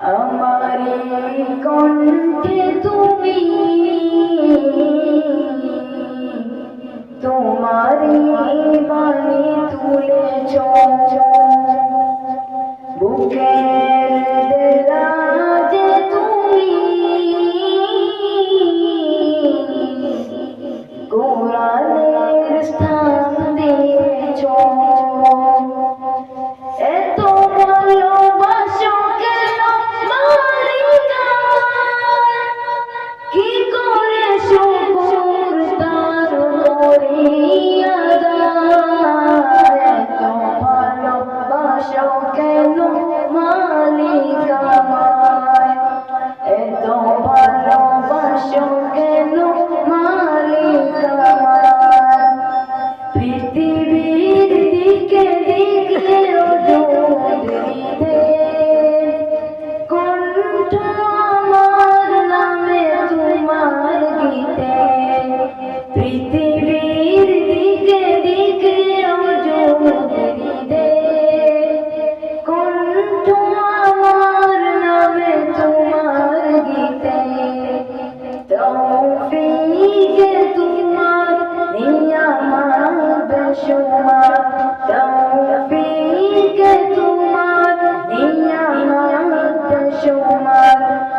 আমারে কণ্ঠে তুমি তোমারি বাণী তুলে বুকের দেরাজে তুমি কোরআনে কেন মালিক আমায় এত ভালোবাসো কেন মালিক আমায় পৃথিবীর দিকে দেখলে কণ্ঠ আমার নামে তোমার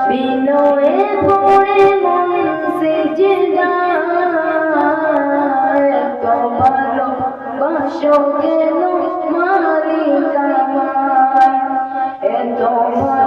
বিনয়ে ভরে মন সেজে যায় তোমার বাসো কেন মালিক আমার এ তোমার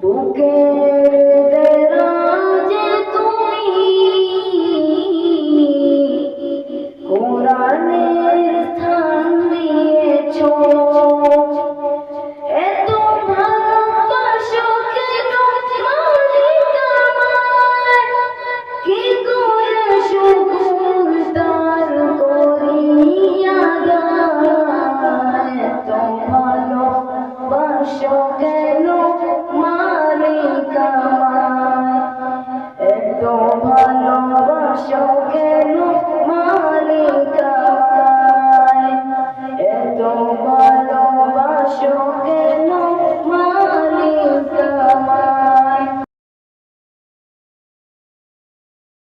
বুকে কেন মালিক আমায় এত ভালোবাসো